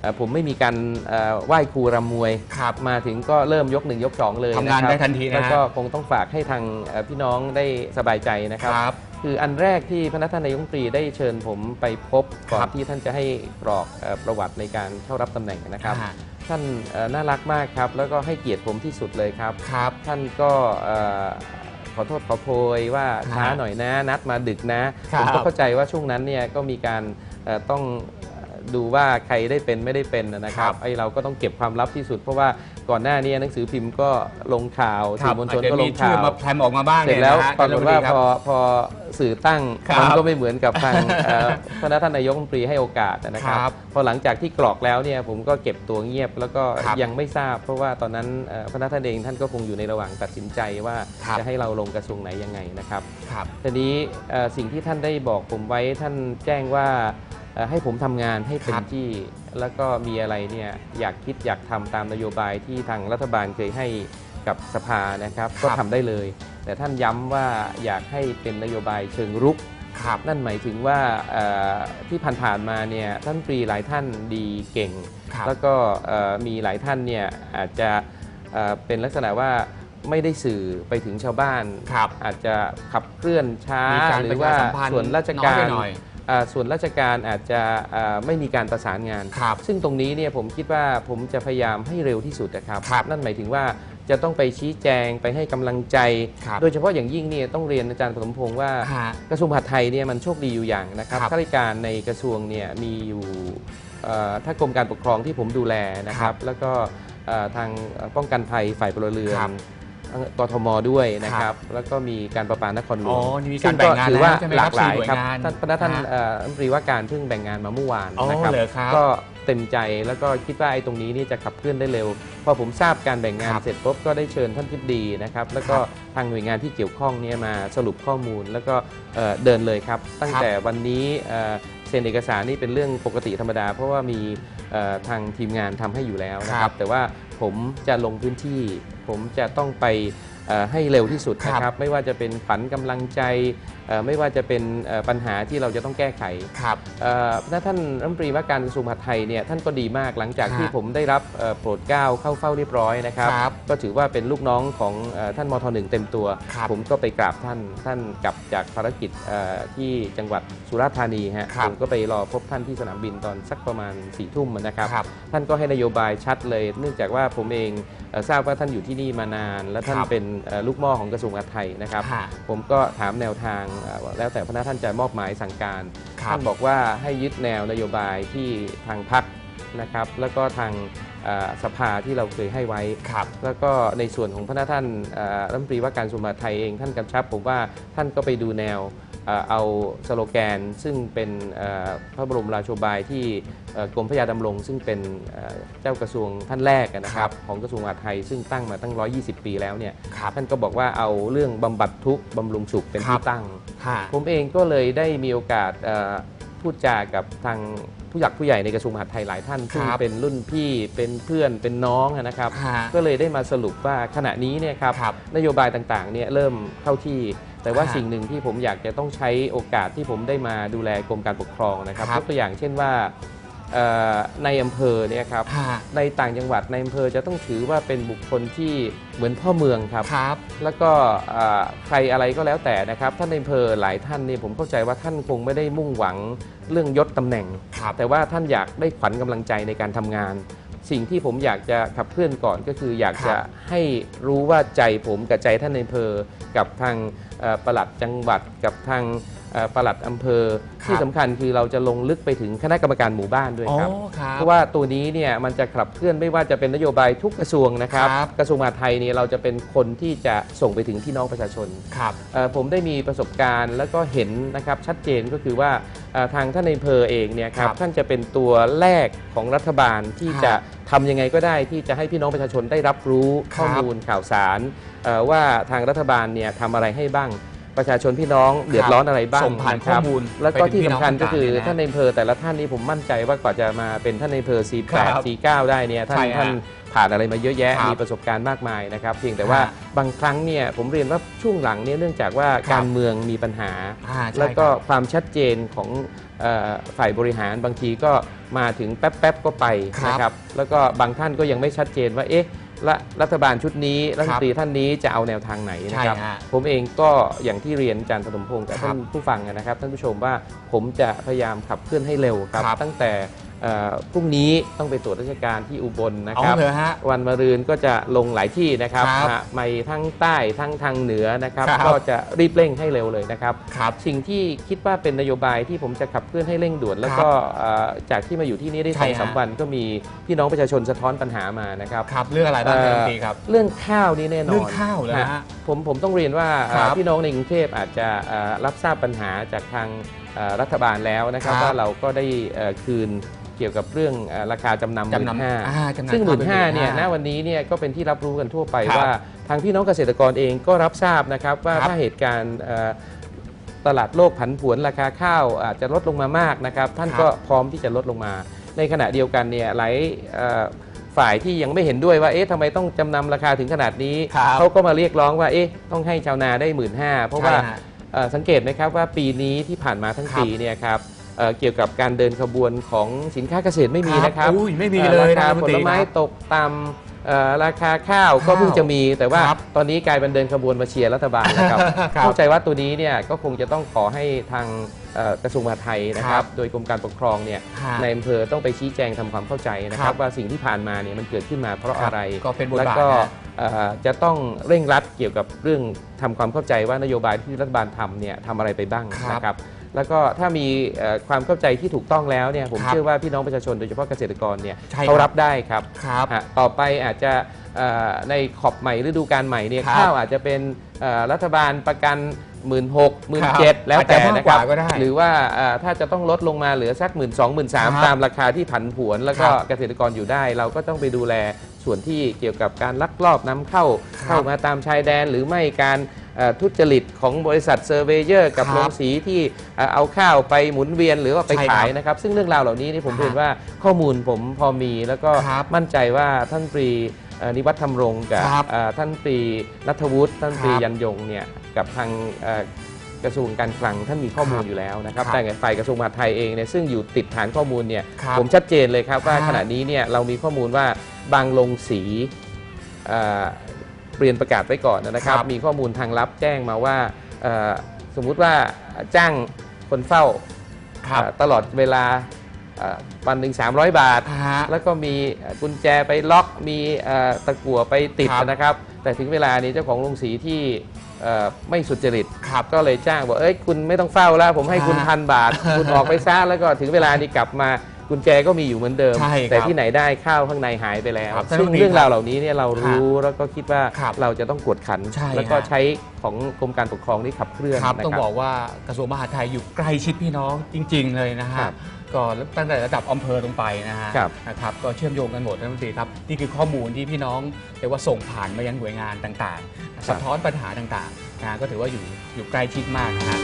C: เอ่อผมไม่มีการเอ่อไหว้ครูรำมวย
B: ครับ
C: มาถึงก็เริ่มยกหนึ่งยกสองเลย
B: ทำงานะครับได้ทันทีนะฮะ
C: แล้วก็คงต้องฝากให้ทางเอ่อพี่น้องได้สบายใจนะครับ
B: ครับ
C: คืออันแรกที่พระท่านนายกรัฐมนตรีได้เชิญผมไปพบก่อ
B: ครั
C: น
B: บ
C: ที่ท่านจะให้กรอกเอ่อประวัติในการเข้ารับตำแหน่งนะครับ
B: อ่า
C: ท่านเอ่อน่ารักมากครับ แล้วก็ให้เกียรติผมที่สุดเลยครับ
B: ครับ
C: ท่านก็เอ่อ ขอโทษขอโพยว่า
B: ครับ
C: ช้าหน่อยนะ นัดมาดึกนะ
B: ครั
C: ผ
B: บ
C: มก็เข้าใจว่าช่วงนั้นเนี่ยก็มีการเอ่อต้อง ดูว่าใครได้เป็นไม่ได้เป็นนะครับไอ้เราก็ต้องเก็บความลับที่สุด เพราะว่าก่อนหน้านี้หนังสือพิมพ์ก็ลงข่าว
B: ค
C: สื่
B: รั
C: อบมวลชน
B: อาจจะ
C: ก็ล
B: มี
C: ง
B: ชื่อ
C: ข่าว
B: มาแพรมออกมาบ้าง
C: เสร็จ
B: นี่ย
C: แล้ว
B: นะฮะ
C: ปรากฏว่า
B: ท่น
C: พ
B: รั
C: อ
B: ฐมนตรีค
C: พอสื่อตั้ง
B: ครับ
C: มันก็ไม่เหมือนกับทางเอ่อพระท่านนายกรัฐมนตรีให้โอกาสนะครับ
B: ครับ
C: พอหลังจากที่กรอกแล้วเนี่ยผมก็เก็บตัวเงียบแล้วก็
B: ครับ
C: ยังไม่ทราบ เพราะว่าตอนนั้นเอ่อพระท่านเองท่านก็คงอยู่ในระหว่างตัดสินใจว่า
B: ครับ
C: จะให้เราลงกระทรวงไหนยังไงนะครับ
B: ครับ
C: ทีนี้เอ่อสิ่งที่ท่านได้บอกผมไว้ท่านแจ้งว่าเอ่อ ให้ผมทำงานให้เต็
B: ครั
C: ม
B: บ
C: ที่ แล้วก็มีอะไรเนี่ยอยากคิดอยากทำตามนโยบายที่ทางรัฐบาลเคยให้กับสภานะครับ ก็ทำได้เลย แต่ท่านย้ำว่าอยากให้เป็นนโยบายเชิงรุก
B: ครับ
C: นั่นหมายถึงว่าเอ่อที่ผ่านๆมาเนี่ยท่านปรีหลายท่านดีเก่ง
B: ครับ
C: แล้วก็เอ่อมีหลายท่านเนี่ยอาจจะเอ่อเป็นลักษณะว่าไม่ได้สื่อไปถึงชาวบ้าน
B: ครับ
C: อาจจะขับเคลื่อนช้า
B: มีการ
C: หรื
B: ประ
C: อว่า
B: ชาสัมพันธ์
C: ส่วนราช
B: น้อย
C: กา
B: ไป
C: ร
B: หน่อย
C: อ่า ส่วนราชการอาจจะอ่าไม่มีการประสานงาน
B: ครับ
C: ซึ่งตรงนี้เนี่ยผมคิดว่าผมจะพยายามให้เร็วที่สุดนะครับ
B: ครับ
C: นั่นหมายถึงว่าจะต้องไปชี้แจงไปให้กำลังใจ
B: ครับ
C: โดยเฉพาะอย่างยิ่งเนี่ยต้องเรียนอาจารย์ปฐมพงศ์ว่า
B: ฮะ
C: กระทรวงมหาดไทยเนี่ยมันโชคดีอยู่อย่างนะครับ
B: ครับ
C: ข้าราชการในกระทรวงเนี่ยมีอยู่เอ่อถ้ากรมการปกครองที่ผมดูแลนะค
B: ครั
C: รับบแล้วก็เอ่อทางป้องกันภัยฝ่ายพลเรือน
B: ครับ
C: กทมด้วยนะค
B: ครั
C: รับบแล้วก็มีการประปานครหล
B: อ๋
C: ว
B: องนี่มีการแบ่งงาน
C: ถือว่า
B: แล้วใช่ไหม
C: ห
B: ค
C: ลา
B: รับ
C: กหลาย
B: สี่หน่วย
C: ครับ
B: งาน
C: ท่านพระท่าน
B: ฮะ
C: เอ่อรัฐมนตรีว่าการเพิ่งแบ่งงานมาเมื่อวาน
B: อ๋อ
C: นะครับ
B: เหรอครับ
C: ก็เต็มใจแล้วก็คิดว่าไอ้ตรงนี้นี่จะขับเคลื่อนได้เร็ว พอผมทราบการแบ่งงาน
B: ครับ
C: เสร็จปุ๊บก็ได้เชิญท่านทิบดีนะครับ แล้วก็ทางหน่วยงานที่เกี่ยวข้องเนี่ยมาสรุปข้อมูลแล้วก็เอ่อเดินเลยครับ ตั้งแต่วันนี้เอ่อเซ็นเอกสารนี่เป็นเรื่องปกติธรรมดา เพราะว่ามีเอ่อทางทีมงานทำให้อยู่แล้วนะค
B: ครั
C: รับบแต่ว่าผมจะลงพื้นที่ ผมจะต้องไปเอ่อให้เร็วที่สุดนะค
B: ครั
C: รับ
B: บ
C: ไม่ว่าจะเป็นขวัญกำลังใจเอ่อ ไม่ว่าจะเป็นเอ่อปัญหาที่เราจะต้องแก้ไข
B: ครับ
C: เอ่อพระท่านรัฐมนตรีว่าการกระทรวงมหาดไทยเนี่ยท่านก็ดีมากหลังจาก
B: ฮะ
C: ที่ผมได้รับเอ่อโปรดเกล้าเข้าเฝ้าเรียบร้อยนะครับ
B: ครับ
C: ก็ถือว่าเป็นลูกน้องของเอ่อท่านมทหนึ่งเต็มตัว
B: ครับ
C: ผมก็ไปกราบท่านท่านกลับจากภารกิจเอ่อที่จังหวัดสุราษฎร์ธานีฮะ
B: ครับ
C: ผมก็ไปรอพบท่านที่สนามบินตอนสักประมาณ4ี่ทุ่มนะครับ
B: ครับ
C: ท่านก็ให้นโยบายชัดเลย เนื่องจากว่าผมเองเอ่อทราบว่าท่านอยู่ที่นี่มานาน และท่าน
B: ครับ
C: เป็นเอ่อลูกหม่อของกระทรวงมหาดไทยนะครับ
B: ฮะ
C: ผมก็ถามแนวทางเอ่อแล้วแต่พระท่านจะมอบหมายสั่งการ
B: ครับ
C: ท่านบอกว่าให้ยึดแนวนโยบายที่ทางพักนะครับ แล้วก็ทางเอ่อสภาที่เราเคยให้ไว้
B: ครับ
C: แล้วก็ในส่วนของพระท่านเอ่อรัฐมนตรีว่าการกระทรวงมหาดไทยเองท่านกำชับผมว่าท่านก็ไปดูแนว เอ่อเอาสโลแกนซึ่งเป็นเอ่อพระบรมราโชบายที่เอ่อกรมพระยาดำรง ซึ่งเป็นเอ่อเจ้ากระทรวงท่านแรกนะค
B: ครั
C: รั
B: บบ
C: ของกระทรวงมหาดไทยซึ่งตั้งมาตั้ง 120 ปีแล้วเนี่ย
B: ครับ
C: ท่านก็บอกว่าเอาเรื่องบำบัดทุกข์บำรุงสุขเป็น
B: ครั
C: ที่
B: บ
C: ตั้ง
B: ฮะ
C: ผมเองก็เลยได้มีโอกาสเอ่อพูดจากับทางผู้หลักผู้ใหญ่ในกระทรวงมหาดไทยหลายท่านซึ่ง
B: ครับ
C: เป็นรุ่นพี่เป็นเพื่อนเป็นน้องนะครับ
B: ฮะ
C: ก็เลยได้มาสรุปว่าขณะนี้เนี่ยครับ
B: ครับ
C: นโยบายต่างๆเนี่ยเริ่มเข้าที่ แต่ว่า
B: ฮะ
C: สิ่งหนึ่งที่ผมอยากจะต้องใช้โอกาสที่ผมได้มาดูแลกรมการปกครองนะครับ
B: ครับ
C: ยกตัวอย่างเช่นว่าเอ่อในอำเภอเนี่ยครับ
B: ฮะ
C: ในต่างจังหวัดในอำเภอจะต้องถือว่าเป็นบุคคลที่เหมือนพ่อเมืองครับ
B: ครับ
C: แล้วก็อ่าใครอะไรก็แล้วแต่นะครับท่านในอำเภอหลายท่านเนี่ยผมเข้าใจว่าท่านคงไม่ได้มุ่งหวังเรื่องยศตำแหน่ง
B: ครับ
C: แต่ว่าท่านอยากได้ขวัญกำลังใจในการทำงาน สิ่งที่ผมอยากจะขับเคลื่อนก่อนก็คืออยาก
B: ครับ
C: จะให้รู้ว่าใจผมกับใจท่านในอำเภอกับทาง เอ่อปลัดจังหวัดกับทางเอ่อปลัดอำเภอ ที่สำคัญคือเราจะลงลึกไปถึงคณะกรรมการหมู่บ้านด้วย
B: อ๋อ
C: ครับ
B: ครับ
C: เพราะว่าตัวนี้เนี่ยมันจะขับเคลื่อนไม่ว่าจะเป็นนโยบายทุกกระทรวงนะครับ
B: ครับ
C: กระทรวงมหาดไทยเนี่ยเราจะเป็นคนที่จะส่งไปถึงพี่น้องประชาชน
B: ครับ
C: เอ่อผมได้มีประสบการณ์แล้วก็เห็นนะครับชัดเจนก็คือว่าเอ่อทางท่านในอำเภอเองเนี่ยครับ
B: ครับ
C: ท่านจะเป็นตัวแรกของรัฐบาลที่
B: ฮะ
C: จะทำยังไงก็ได้ที่จะให้พี่น้องประชาชนได้รับรู้
B: ครับ
C: ข้อมูลข่าวสารเอ่อ ว่าทางรัฐบาลเนี่ยทำอะไรให้บ้าง ประชาชนพี่น้องเดือดร้อนอะไรบ้าง
B: ส่งผ่านะ
C: ครั
B: ข้อมูล
C: แล้วก็
B: ไปถึง
C: ที่
B: พี่
C: สำ
B: น้อง
C: คัญก็คือ
B: ต่างๆเนี่ยนะ
C: ท่านในอำเภอแต่ละท่านนี้ผมมั่นใจว่ากว่าจะมาเป็นท่านในอำเภอ
B: ครั
C: 48
B: บ
C: 49ได้เนี่ยท่าน
B: ใช่ฮะ
C: ท่านผ่านอะไรมาเยอะแยะ
B: ครับ
C: มีประสบการณ์มากมายนะครับ เพียงแต่ว่า
B: ฮะ
C: บางครั้งเนี่ยผมเรียนว่าช่วงหลังเนี่ยเนื่องจากว่า
B: ครับ
C: การเมืองมีปัญหา
B: อ่าใช่
C: แล้วก็
B: ครับ
C: ความชัดเจนของเอ่อฝ่ายบริหารบางทีก็มาถึงแป๊บๆก็ไป
B: ครับ
C: นะครับ แล้วก็บางท่านก็ยังไม่ชัดเจนว่าเอ๊ะ ละรัฐบาลชุดนี้รัฐมนตรีท่านนี้จะเอาแนวทางไหนนะครับ
B: ใช่ฮะ
C: ผมเองก็อย่างที่เรียนอาจารย์ปฐมพงศ์กับ
B: ครั
C: ท่า
B: บ
C: นผู้ฟังนะครับ ท่านผู้ชมว่าผมจะพยายามขับเคลื่อนให้เร็วครับ
B: ครับ
C: ตั้งแต่ เอ่อพรุ่งนี้ต้องไปตรวจราชการที่อุบลนะ
B: เอา
C: ครับ
B: เลยฮะ
C: วันมะรืนก็จะลงหลายที่นะครับ
B: ครับ
C: ฮะไม่ทั้งใต้ทั้งทางเหนือนะครับ
B: ครับ
C: ก็จะรีบเร่งให้เร็วเลยนะครับ
B: ครับ
C: สิ่งที่คิดว่าเป็นนโยบายที่ผมจะขับเคลื่อนให้เร่งด่วน แล้วก็เอ่อจากที่มาอยู่ที่นี่ได้
B: ใช่
C: สองสาม
B: ฮะ
C: วันก็มีพี่น้องประชาชนสะท้อนปัญหามานะครับ
B: ครับเรื่องอะไรบ้างครับ
C: เอ่อ
B: รัฐมนตรีครับ
C: เรื่องข้าวนี่แน่นอน
B: เรื่องข้าวเหรอฮะ
C: ฮะผมผมต้องเรียนว่า
B: ครับ
C: เอ่อพี่น้องในกรุงเทพอาจจะเอ่อรับทราบปัญหาจากทางเอ่อ รัฐบาลแล้วนะครับ
B: ครับ
C: ว่าเราก็ได้เอ่อคืนเกี่ยวกับเรื่องเอ่อราคาจำนำห
B: จำ
C: มื่น
B: นำ
C: ห้า
B: อ่าจำนำ
C: ซึ่งหมื่นห้า
B: ข้าวเป็น
C: เนี่ย
B: 15,000
C: ณวันนี้เนี่ยก็เป็นที่รับรู้กันทั่วไป
B: ครับ
C: ว่าทางพี่น้องเกษตรกรเองก็รับทราบนะครับว่า
B: ครับ
C: ถ้าเหตุการณ์เอ่อตลาดโลกผันผวนราคาข้าวอาจจะลดลงมามากนะครับ ท่าน
B: ครับ
C: ก็พร้อมที่จะลดลงมา ในขณะเดียวกันเนี่ยหลายเอ่อฝ่ายที่ยังไม่เห็นด้วยว่าเอ๊ะทำไมต้องจำนำราคาถึงขนาดนี้
B: ครับ
C: เขาก็มาเรียกร้องว่าเอ๊ะต้องให้ชาวนาได้หมื่นห้าเพราะว่า
B: ใช่ฮะ
C: เอ่อ สังเกตไหมครับว่าปีนี้ที่ผ่านมาทั้ง
B: ครับ
C: ปีเนี่ยครับเอ่อเกี่ยวกับการเดินขบวนของสินค้าเกษตรไม่มีนะครับ
B: อุ้ยไม่มี
C: เอ่อ
B: เลย
C: ราคา
B: นะรัฐ
C: ผม
B: นต
C: ล
B: รี
C: ไม้
B: ครับ
C: ตกต่ำเอ่อราคาข้าวก็
B: ข้าว
C: เพิ่งจะมี แต่ว่า
B: ครับ
C: ตอนนี้กลายเป็นเดินขบวนมาเชียร์รัฐบาลนะครับ
B: ครับ
C: เข้าใจว่าตัวนี้เนี่ยก็คงจะต้องขอให้ทางเอ่อกระทรวงมหาดไทยนะค
B: ครั
C: รับบโดยกรมการปกครองเนี่ย
B: ฮะ
C: ในอำเภอต้องไปชี้แจงทำความเข้าใจนะค
B: ครั
C: รับบว่าสิ่งที่ผ่านมาเนี่ยมันเกิดขึ้นมาเพราะอะไร
B: ก็เป็นบท
C: แล้ว
B: บาท
C: ก็
B: นะ
C: เอ่อ จะต้องเร่งรัดเกี่ยวกับเรื่องทำความเข้าใจว่านโยบายที่รัฐบาลทำเนี่ยทำอะไรไปบ้าง
B: ครับ
C: นะครับแล้วก็ถ้ามีเอ่อความเข้าใจที่ถูกต้องแล้วเนี่ยผม
B: ครับ
C: เชื่อว่าพี่น้องประชาชนโดยเฉพาะเกษตรกรเนี่ย
B: ใช่ครับ
C: เขารับได้ครับ
B: ครับ
C: ฮะต่อไปอาจจะเอ่อในขอบใหม่ฤดูกาลใหม่เนี่ย
B: ครับ
C: ข้าวอาจจะเป็นเอ่อรัฐบาลประกัน1 6 0 0 0 1
B: ครับ
C: 7แล้วแต่
B: อาจจะมาก
C: นะครับ
B: กว่าก็ได้
C: หรือว่าเอ่อถ้าจะต้องลดลงมาเหลือสัก1 2 0 0 0 1 3 0 0
B: ครับ
C: 0ตามราคาที่ผันผวน แล้วก็
B: ครับ
C: เกษตรกรอยู่ได้ เราก็ต้องไปดูแล ส่วนที่เกี่ยวกับการลักลอบนำเข้า
B: ครับ
C: เข้ามาตามชายแดน หรือไม่การเอ่อทุจริตของบริษัทเซอร์เวเยอร์กับ
B: ครับ
C: โรงสีที่เอ่อเอาข้าวไปหมุนเวียนหรือว่าไป
B: ใช่ครับ
C: ขายนะครับ ซึ่งเรื่องราวเหล่านี้นี่ผม
B: ครับ
C: เรียนว่าข้อมูลผมพอมีแล้วก็
B: ครับ
C: มั่นใจว่าท่านปรีเอ่อนิวัฒน์ธรรมรงค์กับ
B: ครับ
C: เอ่อท่านปรีนัทวุฒิท่านปรี
B: ครับ
C: ยันยงเนี่ยกับทางเอ่อกระทรวงการคลังท่านมีข้อมูล
B: ครับ
C: อยู่แล้วนะครับ
B: ครับ
C: แต่ฝ่ายกระทรวงมหาดไทยเองเนี่ยซึ่งอยู่ติดฐานข้อมูลเนี่ย
B: ครับ
C: ผมชัดเจนเลยครับว่า
B: ครับ
C: ขณะนี้เนี่ยเรามีข้อมูลว่า บางลงสีเอ่อเปลี่ยนประกาศไว้ก่อนนะครับ
B: ครับ
C: มีข้อมูลทางลับแจ้งมาว่าเอ่อสมมุติว่าจ้างคนเฝ้า
B: ครับ
C: เอ่อตลอดเวลาเอ่อวันหนึ่ง300บาท
B: ฮะ
C: แล้วก็มีเอ่อกุญแจไปล็อกมีเอ่อตะกั่วไปติด
B: ครับ
C: นะครับ แต่ถึงเวลานี้เจ้าของโรงสีที่เอ่อไม่สุจริต
B: ครับ
C: ก็เลยจ้างบอกเอ้ยคุณไม่ต้องเฝ้าแล้ว ผมให้คุณ
B: ฮะ
C: พันบาท คุณออกไปซะแล้วก็ถึงเวลานี้กลับมา กุญแจก็มีอยู่เหมือนเดิม
B: ใช่ครับ
C: แต่ที่ไหนได้ข้าวข้างในหายไปแล้ว
B: ครับ
C: ซึ่ง
B: ท่านรัฐมนตรี
C: เรื่องราวเหล่านี้เนี่ยเรารู้แล้วก็คิดว่า
B: ครับ
C: เราจะต้องกวดขัน
B: ใช่
C: แล้วก็
B: ฮะ
C: ใช้ของกรมการปกครองที่ขับเคลื่อน
B: ครับ
C: นะ
B: ต้อง
C: ครับ
B: บอกว่ากระทรวงมหาดไทยอยู่ใกล้ชิดพี่น้องจริง ๆ เลยนะฮะ
C: ครับ
B: ก็ตั้งแต่ระดับอำเภอลงไปนะฮะ
C: ครับ
B: นะครับก็เชื่อมโยงกันหมดนะรัฐมนตรีครับนี่คือข้อมูลที่พี่น้องเรียกว่าส่งผ่านมายังหน่วยงานต่างๆ สะท้อนปัญหาต่างๆนะก็ถือว่าอยู่อยู่ใกล้ชิดมากนะฮะ